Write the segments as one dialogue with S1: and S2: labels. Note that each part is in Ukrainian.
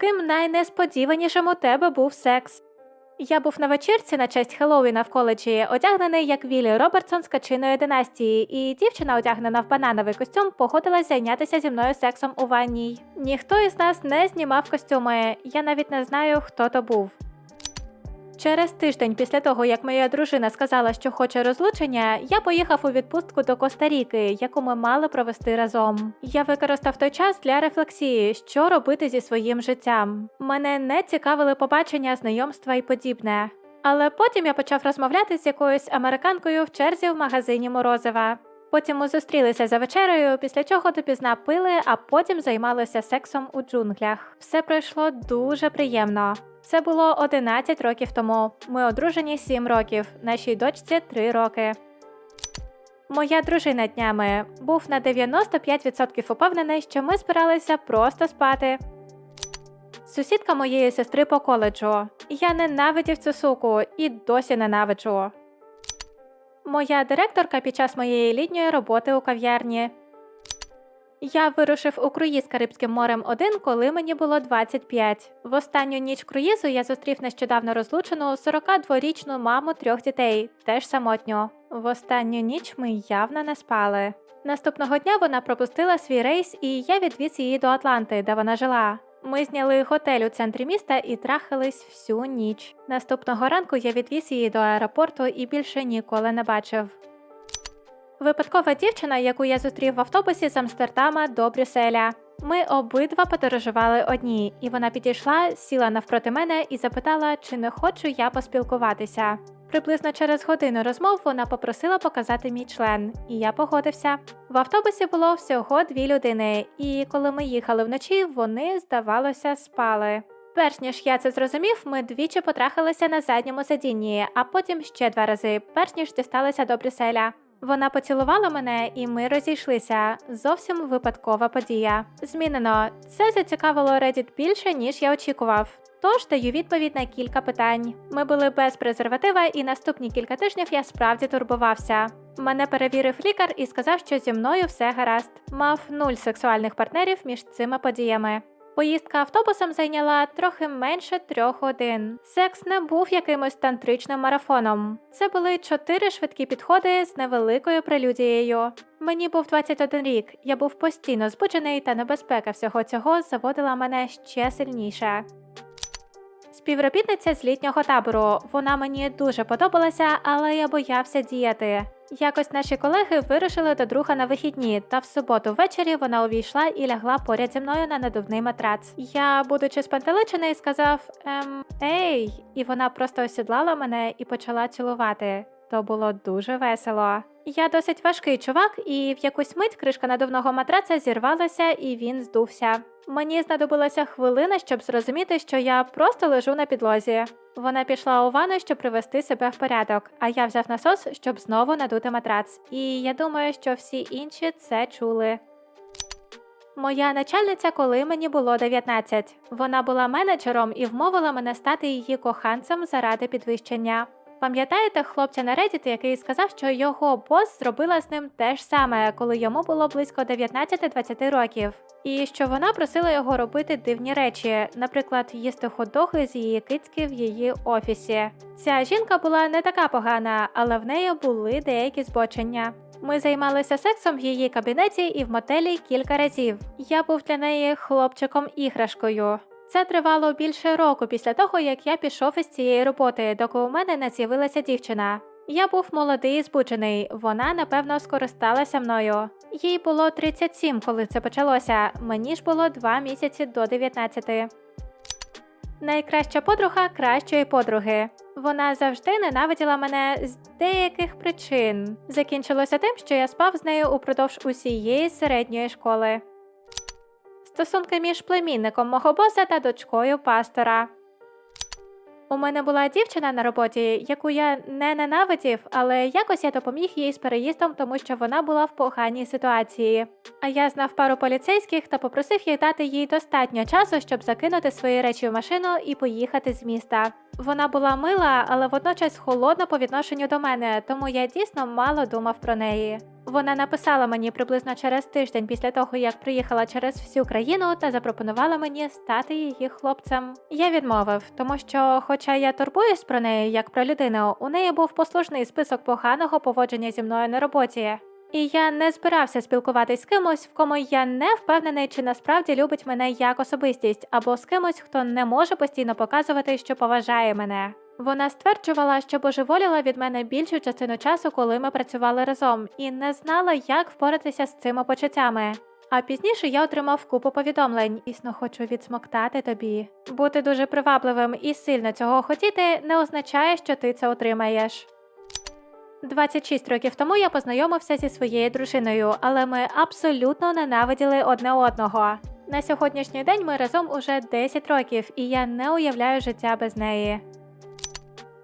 S1: ким найнесподіванішим у тебе був секс? Я був на вечірці на честь Хеллоуіна в коледжі, одягнений як Віллі Робертсон з качиної династії, і дівчина, одягнена в банановий костюм, погодилась зайнятися зі мною сексом у ванній. Ніхто із нас не знімав костюми, я навіть не знаю, хто то був. Через тиждень після того, як моя дружина сказала, що хоче розлучення, я поїхав у відпустку до Коста-Ріки, яку ми мали провести разом. Я використав той час для рефлексії, що робити зі своїм життям. Мене не цікавили побачення, знайомства і подібне. Але потім я почав розмовляти з якоюсь американкою в черзі в магазині морозива. Потім ми зустрілися за вечерею, після чого допізна пили, а потім займалися сексом у джунглях. Все пройшло дуже приємно. Це було 11 років тому. Ми одружені 7 років, нашій дочці 3 роки. Моя дружина днями був на 95% упевнений, що ми збиралися просто спати. Сусідка моєї сестри по коледжу. Я ненавидів цю суку і досі ненавиджу. Моя директорка під час моєї літньої роботи у кав'ярні. Я вирушив у круїз Карибським морем один, коли мені було 25. В останню ніч круїзу я зустрів нещодавно розлучену 42-річну маму трьох дітей, теж самотньо. В останню ніч ми явно не спали. Наступного дня вона пропустила свій рейс, і я відвіз її до Атланти, де вона жила. Ми зняли готель у центрі міста і трахались всю ніч. Наступного ранку я відвіз її до аеропорту і більше ніколи не бачив. Випадкова дівчина, яку я зустрів в автобусі з Амстердама до Брюсселя. Ми обидва подорожували одні, і вона підійшла, сіла навпроти мене і запитала, чи не хочу я поспілкуватися. Приблизно через годину розмов вона попросила показати мій член, і я погодився. В автобусі було всього дві людини, і коли ми їхали вночі, вони, здавалося, спали. Перш ніж я це зрозумів, ми двічі потрахалися на задньому сидінні, а потім ще два рази, перш ніж дісталися до Брюсселя. Вона поцілувала мене, і ми розійшлися. Зовсім випадкова подія. Змінено. Це зацікавило Reddit більше, ніж я очікував. Тож даю відповідь на кілька питань. Ми були без презерватива, і наступні кілька тижнів я справді турбувався. Мене перевірив лікар і сказав, що зі мною все гаразд. Мав нуль сексуальних партнерів між цими подіями. Поїздка автобусом зайняла трохи менше трьох годин. Секс не був якимось тантричним марафоном. Це були чотири швидкі підходи з невеликою прелюдією. Мені був 21 рік. Я був постійно збуджений, та небезпека всього цього заводила мене ще сильніше. Співробітниця з літнього табору. Вона мені дуже подобалася, але я боявся діяти. Якось наші колеги вирушили до друга на вихідні, та в суботу ввечері вона увійшла і лягла поряд зі мною на надувний матрац. Я, будучи спантеличений, сказав ем, Ей, і вона просто осідлала мене і почала цілувати. То було дуже весело. Я досить важкий чувак, і в якусь мить кришка надувного матраца зірвалася, і він здувся. Мені знадобилася хвилина, щоб зрозуміти, що я просто лежу на підлозі. Вона пішла у ванну, щоб привести себе в порядок, а я взяв насос, щоб знову надути матрац. І я думаю, що всі інші це чули. Моя начальниця, коли мені було 19. Вона була менеджером і вмовила мене стати її коханцем заради підвищення. Пам'ятаєте хлопця на Reddit, який сказав, що його бос зробила з ним те ж саме, коли йому було близько 19-20 років, і що вона просила його робити дивні речі, наприклад, їсти хот-доги з її кицьки в її офісі. Ця жінка була не така погана, але в неї були деякі збочення. Ми займалися сексом в її кабінеті і в мотелі кілька разів. Я був для неї хлопчиком-іграшкою. Це тривало більше року після того, як я пішов із цієї роботи, доки у мене не з'явилася дівчина. Я був молодий і збуджений, вона, напевно, скористалася мною. Їй було 37, коли це почалося, мені ж було 2 місяці до 19. Найкраща подруга кращої подруги. Вона завжди ненавиділа мене з деяких причин. Закінчилося тим, що я спав з нею упродовж усієї середньої школи. Стосунки між племінником мого боса та дочкою пастора. У мене була дівчина на роботі, яку я не ненавидів, але якось я допоміг їй з переїздом, тому що вона була в поганій ситуації. А я знав пару поліцейських та попросив їх дати їй достатньо часу, щоб закинути свої речі в машину і поїхати з міста. Вона була мила, але водночас холодна по відношенню до мене, тому я дійсно мало думав про неї. Вона написала мені приблизно через тиждень після того, як приїхала через всю країну та запропонувала мені стати її хлопцем. Я відмовив, тому що, хоча я турбуюсь про неї як про людину, у неї був послужний список поганого поводження зі мною на роботі. І я не збирався спілкуватись з кимось, в кому я не впевнений, чи насправді любить мене як особистість, або з кимось, хто не може постійно показувати, що поважає мене. Вона стверджувала, що божеволіла від мене більшу частину часу, коли ми працювали разом, і не знала, як впоратися з цими почуттями. А пізніше я отримав купу повідомлень, існо хочу відсмоктати тобі. Бути дуже привабливим і сильно цього хотіти не означає, що ти це отримаєш. 26 років тому я познайомився зі своєю дружиною, але ми абсолютно ненавиділи одне одного. На сьогоднішній день ми разом уже 10 років, і я не уявляю життя без неї.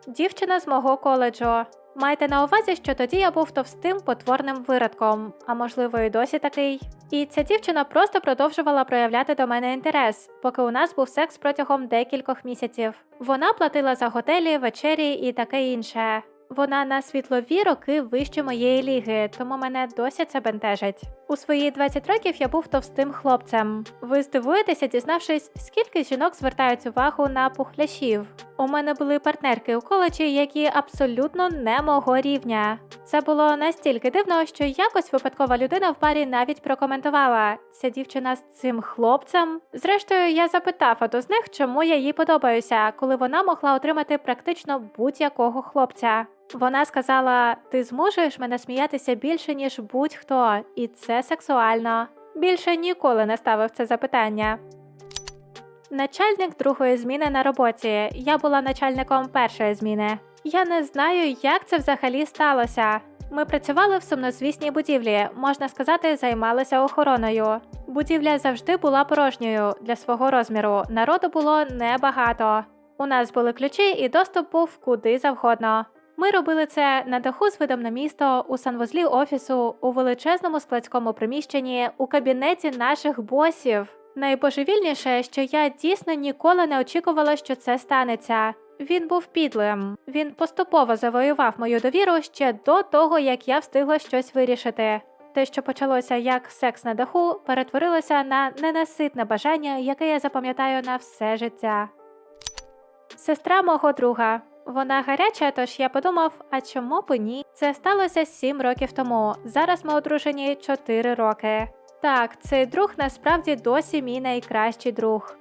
S1: Дівчина з мого коледжу. Майте на увазі, що тоді я був товстим потворним виродком, а можливо, і досі такий. І ця дівчина просто продовжувала проявляти до мене інтерес, поки у нас був секс протягом декількох місяців. Вона платила за готелі, вечері і таке інше. Вона на світлові роки вище моєї ліги, тому мене досі це бентежить. У свої 20 років я був товстим хлопцем. Ви здивуєтеся, дізнавшись, скільки жінок звертають увагу на пухляшів. У мене були партнерки у коледжі, які абсолютно не мого рівня. Це було настільки дивно, що якось випадкова людина в парі навіть прокоментувала ця дівчина з цим хлопцем. Зрештою, я запитав одну з них, чому я їй подобаюся, коли вона могла отримати практично будь-якого хлопця. Вона сказала: Ти змушуєш мене сміятися більше, ніж будь-хто, і це сексуально. Більше ніколи не ставив це запитання. Начальник другої зміни на роботі. Я була начальником першої зміни. Я не знаю, як це взагалі сталося. Ми працювали в сумнозвісній будівлі, можна сказати, займалися охороною. Будівля завжди була порожньою для свого розміру. Народу було небагато. У нас були ключі, і доступ був куди завгодно. Ми робили це на даху з видом на місто, у санвузлі офісу, у величезному складському приміщенні, у кабінеті наших босів. Найбожевільніше, що я дійсно ніколи не очікувала, що це станеться. Він був підлим. Він поступово завоював мою довіру ще до того, як я встигла щось вирішити. Те, що почалося як секс на даху, перетворилося на ненаситне бажання, яке я запам'ятаю на все життя. Сестра мого друга. Вона гаряча, тож я подумав, а чому б ні? Це сталося сім років тому. Зараз ми одружені чотири роки. Так, цей друг насправді досі мій найкращий друг.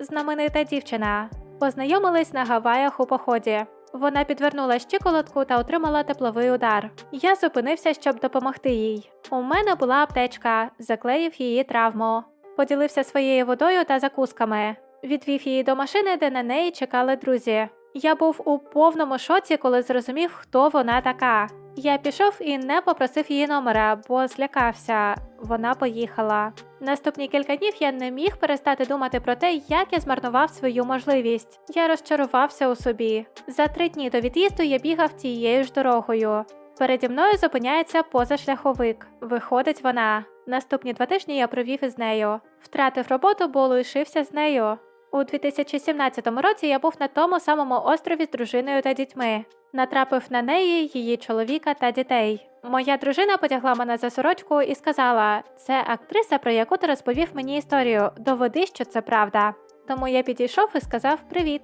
S1: Знаменита дівчина. Познайомились на Гаваях у поході. Вона підвернула щиколотку та отримала тепловий удар. Я зупинився, щоб допомогти їй. У мене була аптечка, заклеїв її травму. Поділився своєю водою та закусками. Відвів її до машини, де на неї чекали друзі. Я був у повному шоці, коли зрозумів, хто вона така. Я пішов і не попросив її номера, бо злякався. Вона поїхала. Наступні кілька днів я не міг перестати думати про те, як я змарнував свою можливість. Я розчарувався у собі. За три дні до від'їзду я бігав тією ж дорогою. Переді мною зупиняється позашляховик. Виходить вона. Наступні два тижні я провів із нею. Втратив роботу, бо лишився з нею. У 2017 році я був на тому самому острові з дружиною та дітьми. Натрапив на неї, її чоловіка та дітей. Моя дружина потягла мене за сорочку і сказала: це актриса, про яку ти розповів мені історію. Доведи, що це правда. Тому я підійшов і сказав привіт.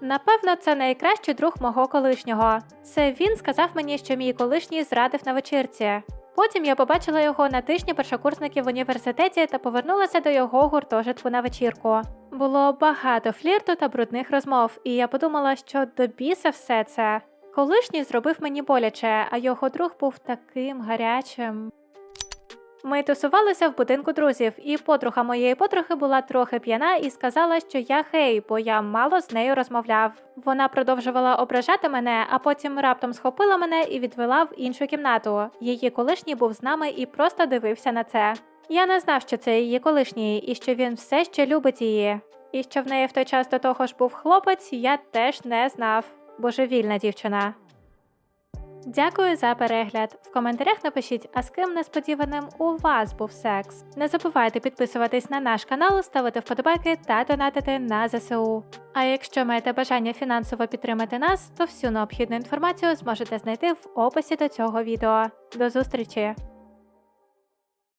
S1: Напевно, це найкращий друг мого колишнього. Це він сказав мені, що мій колишній зрадив на вечірці. Потім я побачила його на тижні першокурсників в університеті та повернулася до його гуртожитку на вечірку. Було багато флірту та брудних розмов, і я подумала, що до біса все це. Колишній зробив мені боляче, а його друг був таким гарячим. Ми тусувалися в будинку друзів, і подруга моєї подруги була трохи п'яна і сказала, що я гей, бо я мало з нею розмовляв. Вона продовжувала ображати мене, а потім раптом схопила мене і відвела в іншу кімнату. Її колишній був з нами і просто дивився на це. Я не знав, що це її колишній, і що він все ще любить її. І що в неї в той час до того ж був хлопець, я теж не знав. Божевільна дівчина. Дякую за перегляд. В коментарях напишіть, а з ким несподіваним у вас був секс. Не забувайте підписуватись на наш канал, ставити вподобайки та донатити на ЗСУ. А якщо маєте бажання фінансово підтримати нас, то всю необхідну інформацію зможете знайти в описі до цього відео. До зустрічі!